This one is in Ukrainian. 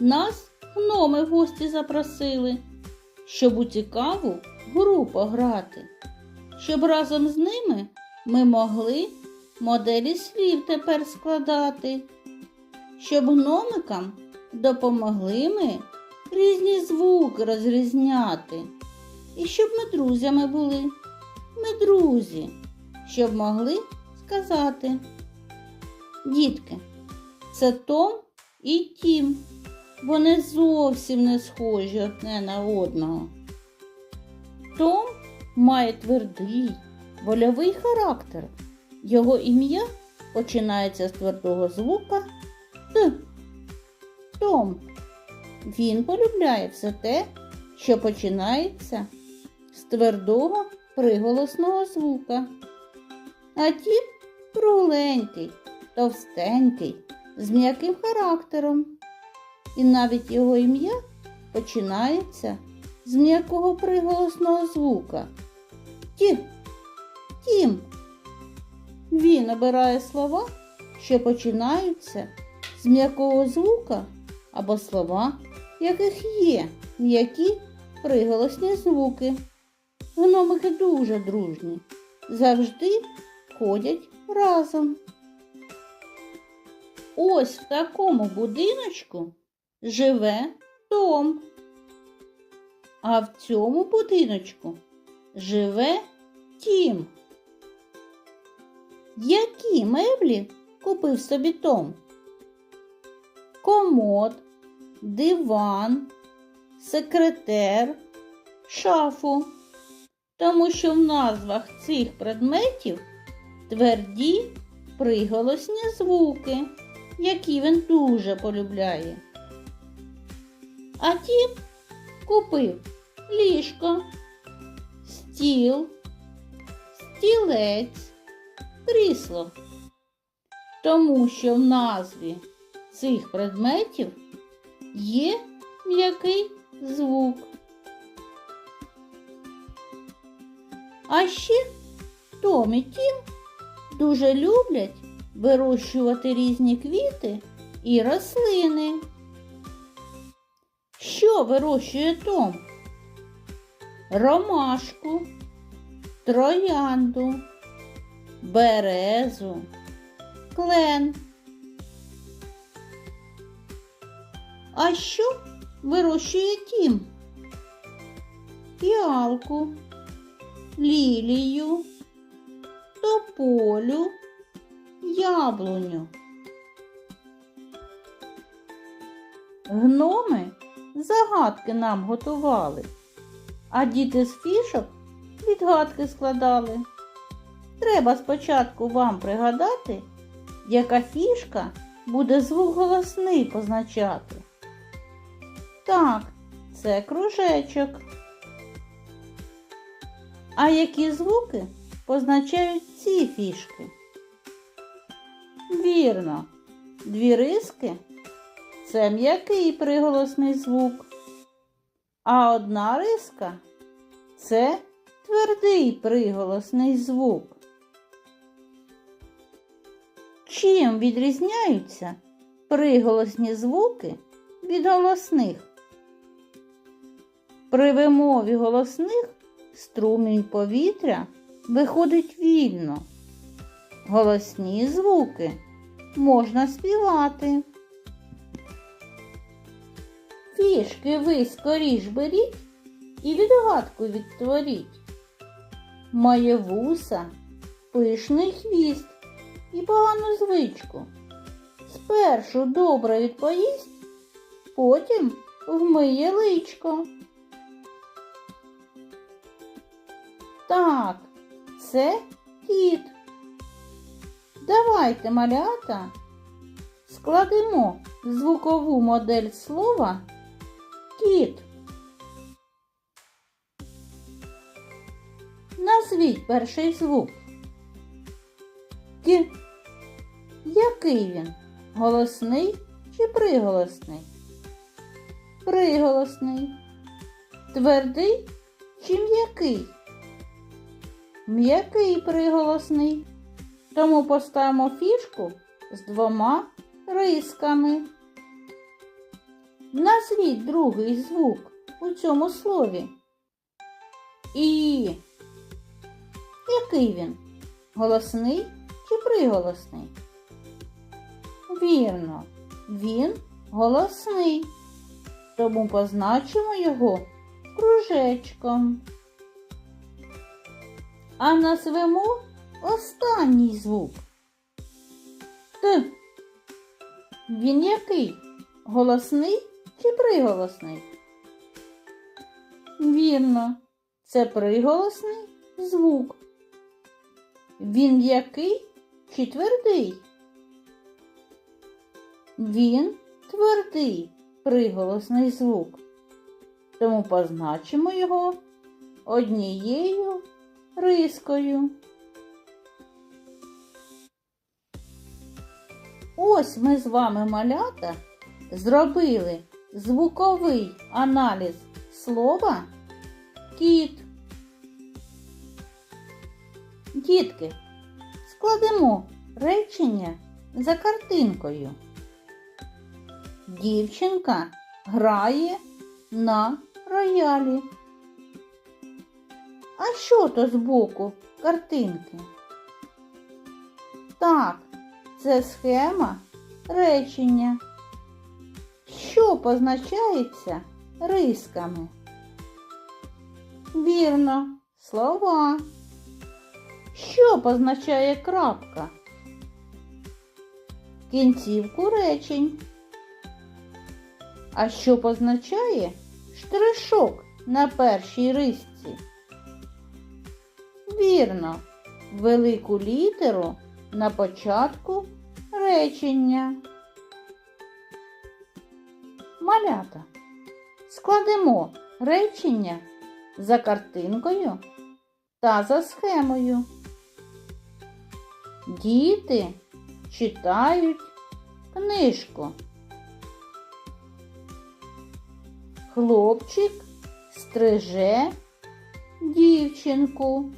Нас гноми в гості запросили, щоб у цікаву гру пограти, щоб разом з ними ми могли моделі слів тепер складати, щоб гномикам допомогли ми різні звуки розрізняти, і щоб ми друзями були, ми друзі, щоб могли сказати. Дітки, це Том і Тім. Вони зовсім не схожі одне на одного. Том має твердий, вольовий характер. Його ім'я починається з твердого звука Т. Том. Він полюбляє все те, що починається з твердого приголосного звука. А Тім кругленький, товстенький, з м'яким характером. І навіть його ім'я починається з м'якого приголосного звука. Тім. Тім. Він обирає слова, що починаються з м'якого звука або слова, яких є м'які приголосні звуки. Гномики дуже дружні, завжди ходять разом. Ось в такому будиночку живе Том. А в цьому будиночку живе Тім. Які меблі купив собі Том? Комод, диван, секретер, шафу. Тому що в назвах цих предметів тверді приголосні звуки, які він дуже полюбляє. А тім купив ліжко, стіл, стілець, крісло. Тому що в назві цих предметів є м'який звук. А ще Том і Тім дуже люблять вирощувати різні квіти і рослини. Що вирощує Том? Ромашку, троянду, березу, клен. А що вирощує Тім? Фіалку, лілію, тополю, яблуню. Гноми загадки нам готували, а діти з фішок відгадки складали. Треба спочатку вам пригадати, яка фішка буде звук голосний позначати. Так, це кружечок. А які звуки позначають ці фішки? Вірно, дві риски це м'який приголосний звук, а одна риска це твердий приголосний звук. Чим відрізняються приголосні звуки від голосних? При вимові голосних струмінь повітря виходить вільно. Голосні звуки можна співати. Фішки ви скоріш беріть і відгадку відтворіть. Має вуса, пишний хвіст і погану звичку. Спершу добре відпоїсть, потім вмиє личко. Так, це кіт. Давайте, малята, складемо звукову модель слова кіт. Назвіть перший звук. Кі. Який він? Голосний чи приголосний? Приголосний. Твердий чи м'який? М'який приголосний. Тому поставимо фішку з двома рисками. Назвіть другий звук у цьому слові. І. Який він? Голосний чи приголосний? Вірно, він голосний. Тому позначимо його кружечком. А назвемо останній звук. Т. Він який? Голосний чи приголосний? Вірно, це приголосний звук. Він який чи твердий? Він твердий приголосний звук. Тому позначимо його однією рискою. Ось ми з вами малята зробили звуковий аналіз слова кіт. Дітки, складемо речення за картинкою. Дівчинка грає на роялі. А що то збоку картинки? Так, це схема речення, що позначається рисками. Вірно, слова. Що позначає крапка? Кінцівку речень. А що позначає штришок на першій рисці? Вірно, велику літеру на початку речення. Малята. Складемо речення за картинкою та за схемою. Діти читають книжку. Хлопчик стриже дівчинку.